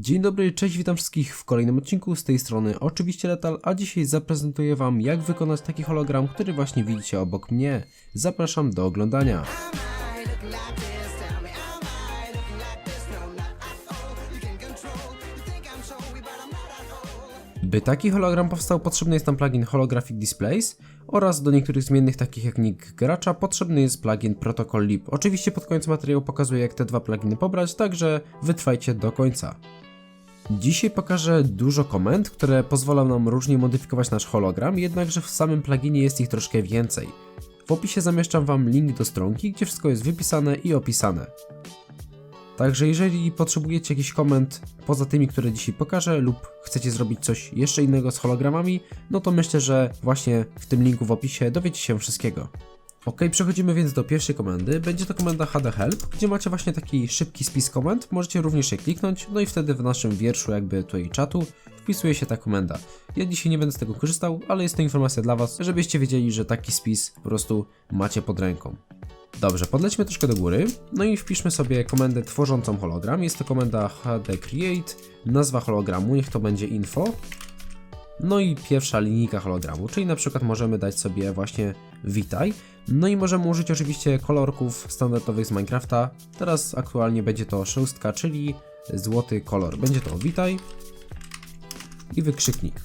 Dzień dobry, cześć, witam wszystkich w kolejnym odcinku z tej strony oczywiście Letal, a dzisiaj zaprezentuję wam jak wykonać taki hologram, który właśnie widzicie obok mnie. Zapraszam do oglądania. By taki hologram powstał, potrzebny jest nam plugin Holographic Displays oraz do niektórych zmiennych takich jak nick gracza potrzebny jest plugin Protocol Lib. Oczywiście pod koniec materiału pokazuję jak te dwa pluginy pobrać, także wytrwajcie do końca. Dzisiaj pokażę dużo komend, które pozwolą nam różnie modyfikować nasz hologram, jednakże w samym pluginie jest ich troszkę więcej. W opisie zamieszczam Wam link do stronki, gdzie wszystko jest wypisane i opisane. Także jeżeli potrzebujecie jakiś koment poza tymi, które dzisiaj pokażę, lub chcecie zrobić coś jeszcze innego z hologramami, no to myślę, że właśnie w tym linku w opisie dowiecie się wszystkiego. Ok, przechodzimy więc do pierwszej komendy. Będzie to komenda HD Help, gdzie macie właśnie taki szybki spis komend. Możecie również je kliknąć, no i wtedy w naszym wierszu jakby tutaj czatu wpisuje się ta komenda. Ja dzisiaj nie będę z tego korzystał, ale jest to informacja dla Was, żebyście wiedzieli, że taki spis po prostu macie pod ręką. Dobrze, podlećmy troszkę do góry, no i wpiszmy sobie komendę tworzącą hologram. Jest to komenda HD Create, nazwa hologramu, niech to będzie info. No i pierwsza linijka hologramu, czyli na przykład możemy dać sobie właśnie witaj. No i możemy użyć oczywiście kolorków standardowych z Minecrafta. Teraz aktualnie będzie to szóstka, czyli złoty kolor. Będzie to witaj i wykrzyknik.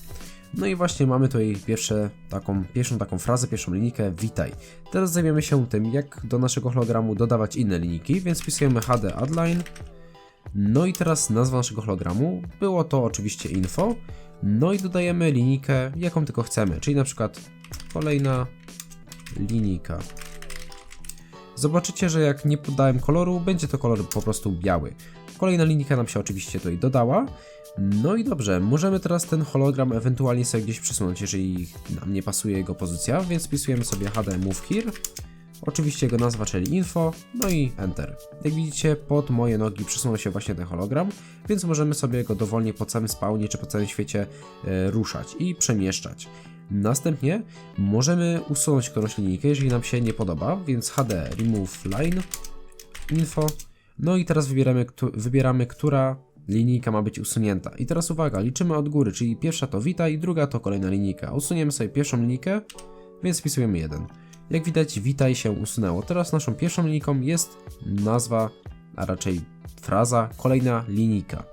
No i właśnie mamy tutaj pierwsze, taką, pierwszą taką frazę, pierwszą linijkę witaj. Teraz zajmiemy się tym, jak do naszego hologramu dodawać inne linijki, więc wpisujemy HD addline. No i teraz nazwa naszego hologramu, było to oczywiście info. No i dodajemy linijkę, jaką tylko chcemy, czyli na przykład kolejna linijka. Zobaczycie, że jak nie podałem koloru, będzie to kolor po prostu biały. Kolejna linijka nam się oczywiście tutaj dodała. No i dobrze, możemy teraz ten hologram ewentualnie sobie gdzieś przesunąć, jeżeli nam nie pasuje jego pozycja, więc wpisujemy sobie HD Move Here. Oczywiście jego nazwa, czyli info, no i enter. Jak widzicie, pod moje nogi przesunął się właśnie ten hologram, więc możemy sobie go dowolnie po całym spawnie czy po całym świecie e, ruszać i przemieszczać. Następnie możemy usunąć którąś linijkę, jeżeli nam się nie podoba, więc HD remove line, info, no i teraz wybieramy, wybieramy która linijka ma być usunięta. I teraz uwaga, liczymy od góry, czyli pierwsza to witaj, druga to kolejna linijka. Usuniemy sobie pierwszą linijkę, więc wpisujemy 1. Jak widać, witaj się usunęło. Teraz naszą pierwszą linijką jest nazwa, a raczej fraza, kolejna linijka.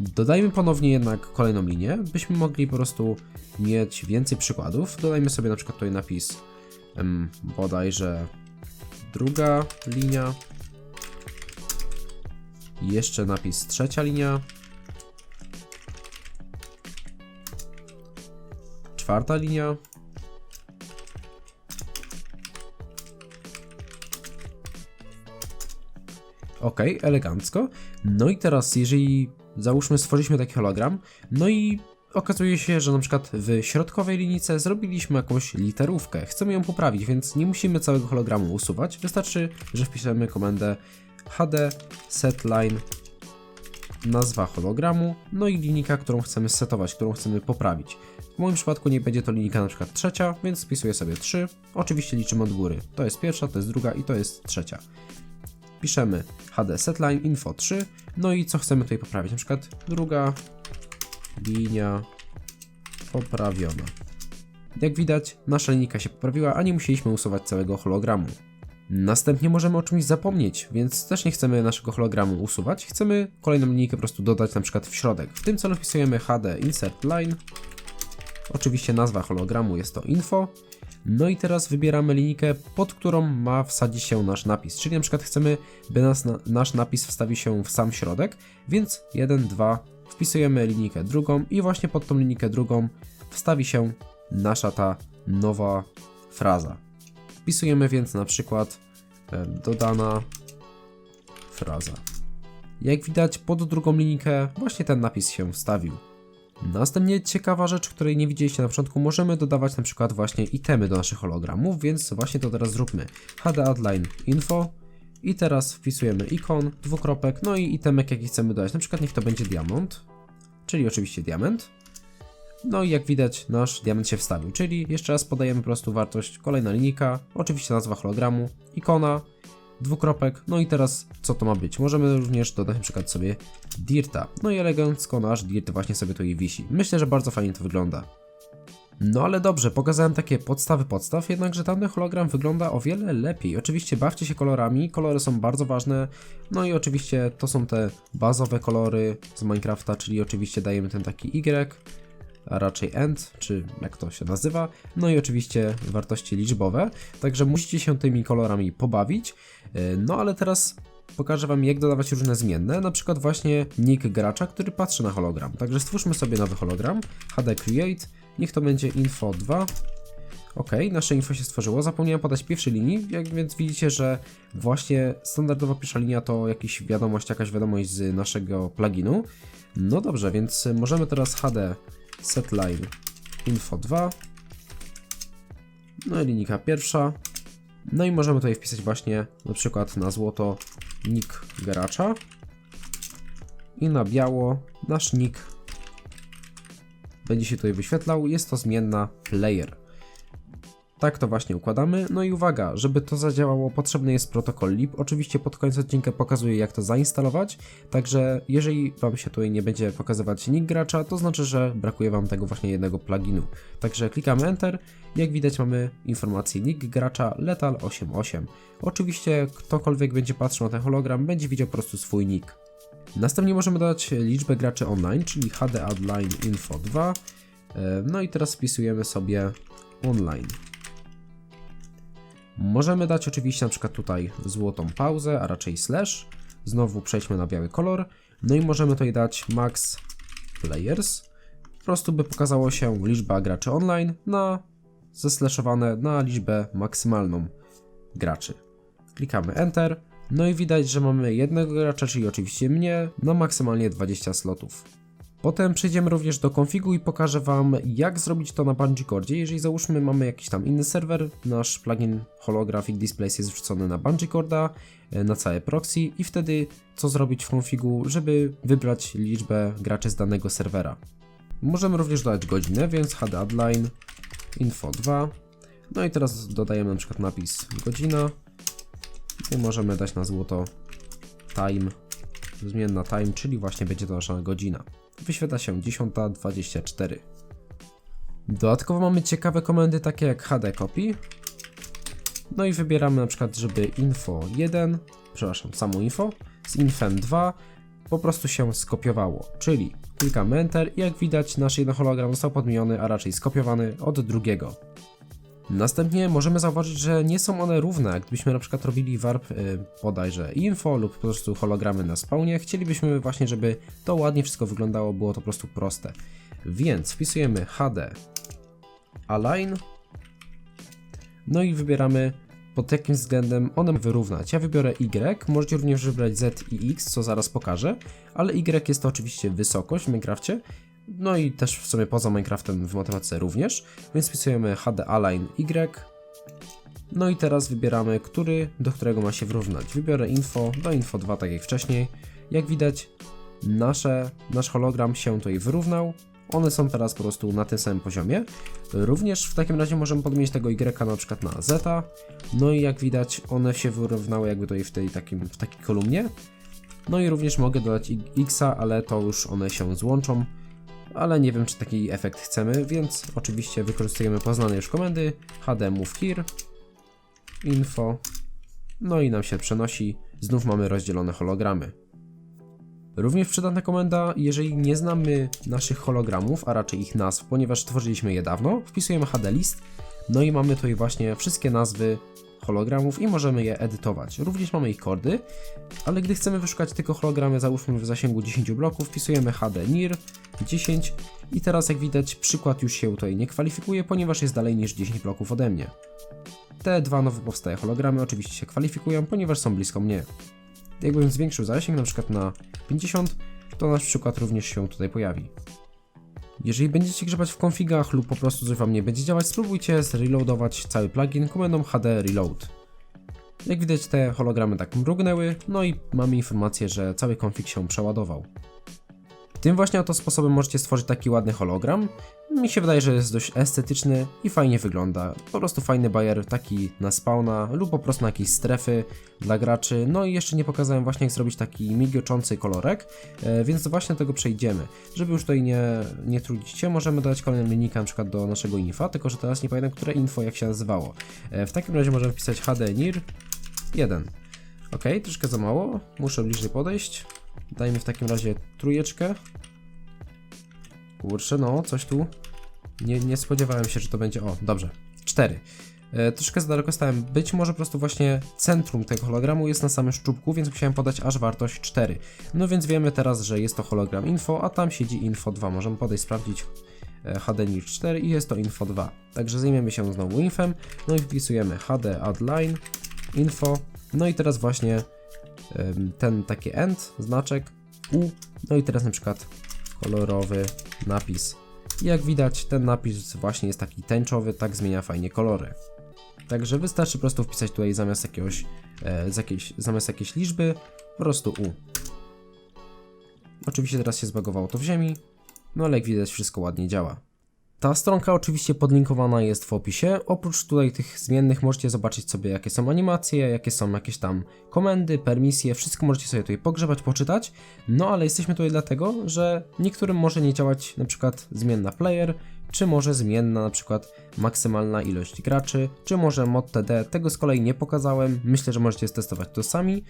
Dodajmy ponownie jednak kolejną linię, byśmy mogli po prostu mieć więcej przykładów. Dodajmy sobie na przykład tutaj napis em, bodajże druga linia. Jeszcze napis trzecia linia. Czwarta linia. Ok, elegancko. No i teraz, jeżeli załóżmy, stworzyliśmy taki hologram, no i okazuje się, że na przykład w środkowej linijce zrobiliśmy jakąś literówkę. Chcemy ją poprawić, więc nie musimy całego hologramu usuwać. Wystarczy, że wpiszemy komendę HD setline nazwa hologramu, no i linijka, którą chcemy setować, którą chcemy poprawić. W moim przypadku nie będzie to linijka na przykład trzecia, więc wpisuję sobie 3. Oczywiście liczymy od góry. To jest pierwsza, to jest druga i to jest trzecia piszemy HD setline info 3, no i co chcemy tutaj poprawić, na przykład druga linia poprawiona. Jak widać, nasza linijka się poprawiła, a nie musieliśmy usuwać całego hologramu. Następnie możemy o czymś zapomnieć, więc też nie chcemy naszego hologramu usuwać. Chcemy kolejną linijkę po prostu dodać na przykład w środek. W tym celu wpisujemy HD insert line. Oczywiście nazwa hologramu jest to info. No i teraz wybieramy linijkę, pod którą ma wsadzić się nasz napis. Czyli na przykład chcemy, by nas, nasz napis wstawił się w sam środek, więc 1, 2, wpisujemy linijkę drugą i właśnie pod tą linijkę drugą wstawi się nasza ta nowa fraza. Wpisujemy więc na przykład dodana fraza. Jak widać pod drugą linijkę właśnie ten napis się wstawił. Następnie ciekawa rzecz, której nie widzieliście na początku, możemy dodawać na przykład właśnie itemy do naszych hologramów, więc właśnie to teraz zróbmy. HD Info i teraz wpisujemy ikon, dwukropek, no i itemek jaki chcemy dodać, na przykład niech to będzie diamont, czyli oczywiście diament. No i jak widać nasz diament się wstawił, czyli jeszcze raz podajemy po prostu wartość, kolejna linijka, oczywiście nazwa hologramu, ikona, dwukropek, no i teraz co to ma być? Możemy również dodać na przykład sobie dirta, no i elegancko nasz dirt właśnie sobie tu i wisi. Myślę, że bardzo fajnie to wygląda. No ale dobrze, pokazałem takie podstawy podstaw, jednakże tamten hologram wygląda o wiele lepiej. Oczywiście bawcie się kolorami, kolory są bardzo ważne, no i oczywiście to są te bazowe kolory z Minecrafta, czyli oczywiście dajemy ten taki Y, a raczej end, czy jak to się nazywa, no i oczywiście wartości liczbowe, także musicie się tymi kolorami pobawić, E, no ale teraz pokażę Wam jak dodawać różne zmienne, na przykład właśnie nick gracza, który patrzy na hologram, także stwórzmy sobie nowy hologram, HD Create, niech to będzie info 2, Ok, nasze info się stworzyło. Zapomniałem podać pierwszej linii, jak więc widzicie, że właśnie standardowa pierwsza linia to jakaś wiadomość, jakaś wiadomość z naszego pluginu. No dobrze, więc możemy teraz HD setline info 2. No i linijka pierwsza. No i możemy tutaj wpisać właśnie na przykład na złoto nick gracza i na biało nasz nick będzie się tutaj wyświetlał. Jest to zmienna player. Tak to właśnie układamy. No i uwaga, żeby to zadziałało, potrzebny jest protokół LIP. Oczywiście pod koniec odcinka pokazuję, jak to zainstalować. Także jeżeli Wam się tutaj nie będzie pokazywać nick gracza, to znaczy, że brakuje Wam tego właśnie jednego pluginu. Także klikamy Enter. Jak widać, mamy informację nick gracza Letal88. Oczywiście, ktokolwiek będzie patrzył na ten hologram, będzie widział po prostu swój nick. Następnie możemy dodać liczbę graczy online, czyli HD Outline Info 2. E, No i teraz wpisujemy sobie online. Możemy dać oczywiście na przykład tutaj złotą pauzę, a raczej slash. Znowu przejdźmy na biały kolor. No i możemy tutaj dać max players. Po prostu by pokazało się liczba graczy online na zeslashowane na liczbę maksymalną graczy. Klikamy Enter. No i widać, że mamy jednego gracza, czyli oczywiście mnie, na maksymalnie 20 slotów. Potem przejdziemy również do konfigu i pokażę Wam, jak zrobić to na Bungee. Jeżeli załóżmy mamy jakiś tam inny serwer, nasz plugin Holographic Displays jest wrzucony na Bungee e, na całe proxy i wtedy co zrobić w konfigu, żeby wybrać liczbę graczy z danego serwera. Możemy również dodać godzinę, więc HD Addline info 2. No i teraz dodajemy na przykład napis godzina i możemy dać na złoto time, zmienna time, czyli właśnie będzie to nasza godzina wyświetla się 10.24. Dodatkowo mamy ciekawe komendy takie jak HD copy. No i wybieramy na przykład, żeby info 1, przepraszam, samo info z infem 2 po prostu się skopiowało, czyli klikamy enter i jak widać nasz jeden hologram został podmieniony, a raczej skopiowany od drugiego. Następnie możemy zauważyć, że nie są one równe. Gdybyśmy na przykład robili warp y, bodajże info lub po prostu hologramy na spawnie, chcielibyśmy właśnie, żeby to ładnie wszystko wyglądało, było to po prostu proste. Więc wpisujemy HD align no i wybieramy pod jakim względem one wyrównać. Ja wybiorę Y, możecie również wybrać Z i X, co zaraz pokażę, ale Y jest to oczywiście wysokość w Minecrafcie, no i też w sumie poza Minecraftem w matematyce również, więc wpisujemy HD align Y. No i teraz wybieramy, który do którego ma się wyrównać. Wybiorę info do info 2, tak jak wcześniej. Jak widać, nasze, nasz hologram się tutaj wyrównał. One są teraz po prostu na tym samym poziomie. Również w takim razie możemy podmienić tego Y na przykład na Z. No i jak widać, one się wyrównały jakby tutaj w tej takim, w takiej kolumnie. No i również mogę dodać X, ale to już one się złączą ale nie wiem czy taki efekt chcemy, więc oczywiście wykorzystujemy poznane już komendy hd move here, info, no i nam się przenosi, znów mamy rozdzielone hologramy. Również przydatna komenda, jeżeli nie znamy naszych hologramów, a raczej ich nazw, ponieważ tworzyliśmy je dawno, wpisujemy hd list, no i mamy tutaj właśnie wszystkie nazwy hologramów i możemy je edytować. Również mamy ich kordy, ale gdy chcemy wyszukać tylko hologramy, załóżmy w zasięgu 10 bloków, wpisujemy HD NIR 10 i teraz jak widać przykład już się tutaj nie kwalifikuje, ponieważ jest dalej niż 10 bloków ode mnie. Te dwa nowo powstałe hologramy oczywiście się kwalifikują, ponieważ są blisko mnie. Jakbym zwiększył zasięg na przykład na 50, to nasz przykład również się tutaj pojawi. Jeżeli będziecie grzebać w konfigach lub po prostu coś Wam nie będzie działać, spróbujcie zreloadować cały plugin komendą HD Reload. Jak widać te hologramy tak mrugnęły, no i mamy informację, że cały konfig się przeładował. Tym właśnie oto sposobem możecie stworzyć taki ładny hologram. Mi się wydaje, że jest dość estetyczny i fajnie wygląda. Po prostu fajny bajer taki na spawna lub po prostu na jakieś strefy dla graczy. No i jeszcze nie pokazałem właśnie jak zrobić taki migoczący kolorek, e, więc właśnie do tego przejdziemy. Żeby już tutaj nie, nie trudzić się, możemy dodać kolejny linijkę na przykład do naszego infa, tylko że teraz nie pamiętam, które info jak się nazywało. E, w takim razie możemy wpisać HDNIR 1. Ok, troszkę za mało, muszę bliżej podejść. Dajmy w takim razie trójeczkę. Kurczę, no, coś tu. Nie, nie spodziewałem się, że to będzie. O, dobrze. 4. E, troszkę za daleko stałem. Być może po prostu właśnie centrum tego hologramu jest na samym szczupku, więc musiałem podać aż wartość 4. No więc wiemy teraz, że jest to hologram info, a tam siedzi info 2. Możemy podejść, sprawdzić HD NIR 4 i jest to info 2. Także zajmiemy się znowu infem, no i wpisujemy HD add line info, no i teraz właśnie ten taki end, znaczek U, no i teraz na przykład kolorowy napis. I jak widać, ten napis właśnie jest taki tęczowy, tak zmienia fajnie kolory. Także wystarczy po prostu wpisać tutaj zamiast jakiegoś, e, z jakiejś, zamiast jakiejś liczby, po prostu U. Oczywiście teraz się zbagowało to w ziemi, no ale jak widać wszystko ładnie działa. Ta stronka oczywiście podlinkowana jest w opisie. Oprócz tutaj tych zmiennych możecie zobaczyć sobie jakie są animacje, jakie są jakieś tam komendy, permisje, wszystko możecie sobie tutaj pogrzebać, poczytać. No ale jesteśmy tutaj dlatego, że niektórym może nie działać na przykład zmienna player, czy może zmienna na przykład maksymalna ilość graczy, czy może mod TD. Tego z kolei nie pokazałem. Myślę, że możecie testować to sami.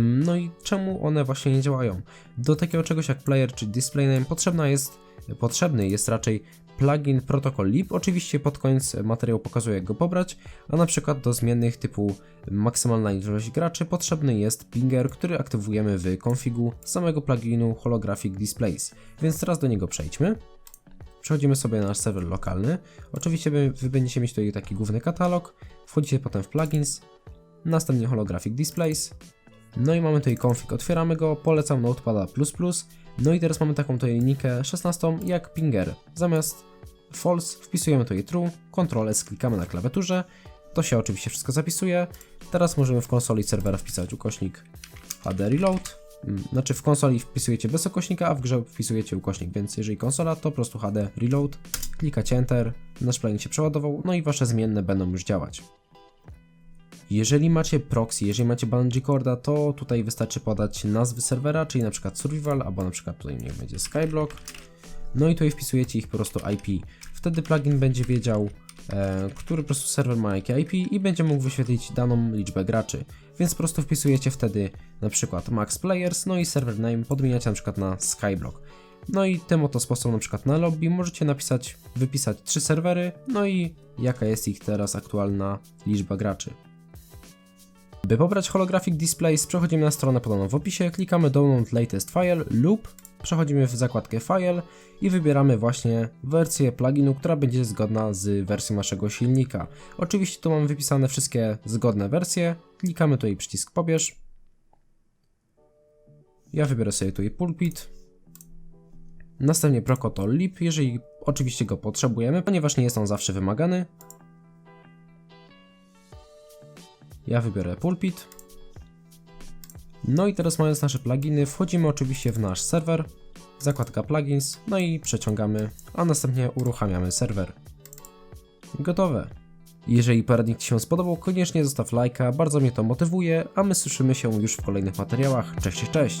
No i czemu one właśnie nie działają? Do takiego czegoś jak player czy display name potrzebna jest, potrzebny jest raczej plugin Protocol Lib. Oczywiście pod koniec materiału pokazuję jak go pobrać, a na przykład do zmiennych typu maksymalna ilość graczy potrzebny jest pinger, który aktywujemy w konfigu samego pluginu Holographic Displays. Więc teraz do niego przejdźmy. Przechodzimy sobie na nasz serwer lokalny. Oczywiście wy będziecie mieć tutaj taki główny katalog. Wchodzicie potem w plugins, następnie Holographic Displays. No i mamy tutaj config, otwieramy go, polecam Notepada++. No i teraz mamy taką tutaj linijkę 16 jak pinger. Zamiast false wpisujemy tutaj true, Ctrl S klikamy na klawiaturze. To się oczywiście wszystko zapisuje. Teraz możemy w konsoli serwera wpisać ukośnik HD reload. Mm, Znaczy w konsoli wpisujecie bez ukośnika, a w grze wpisujecie ukośnik, więc jeżeli konsola to po prostu HD reload, klikacie enter, nasz plugin się przeładował, no i wasze zmienne będą już działać. Jeżeli macie proxy, jeżeli macie Bungee Corda, to tutaj wystarczy podać nazwy serwera, czyli na przykład survival, albo na przykład tutaj niech będzie skyblock. No i tutaj wpisujecie ich po prostu IP. Wtedy plugin będzie wiedział, e, który po prostu serwer ma jakie IP i będzie mógł wyświetlić daną liczbę graczy. Więc po prostu wpisujecie wtedy na przykład max players, no i server name podmieniacie na przykład na skyblock. No i tym oto sposobem na przykład na lobby możecie napisać, wypisać trzy serwery, no i jaka jest ich teraz aktualna liczba graczy. By pobrać Holographic Displays, przechodzimy na stronę podaną w opisie, klikamy Download Latest File lub przechodzimy w zakładkę File i wybieramy właśnie wersję pluginu, która będzie zgodna z wersją naszego silnika. Oczywiście tu mamy wypisane wszystkie zgodne wersje, klikamy tutaj przycisk pobierz. Ja wybiorę sobie tutaj Pulpit. Następnie Procotol Lib, jeżeli oczywiście go potrzebujemy, ponieważ nie jest on zawsze wymagany. Ja wybiorę pulpit. No i teraz mając nasze pluginy, wchodzimy oczywiście w nasz serwer, zakładka plugins, no i przeciągamy, a następnie uruchamiamy serwer. Gotowe. Jeżeli poradnik Ci się spodobał, koniecznie zostaw lajka, bardzo mnie to motywuje, a my słyszymy się już w kolejnych materiałach. Cześć, cześć!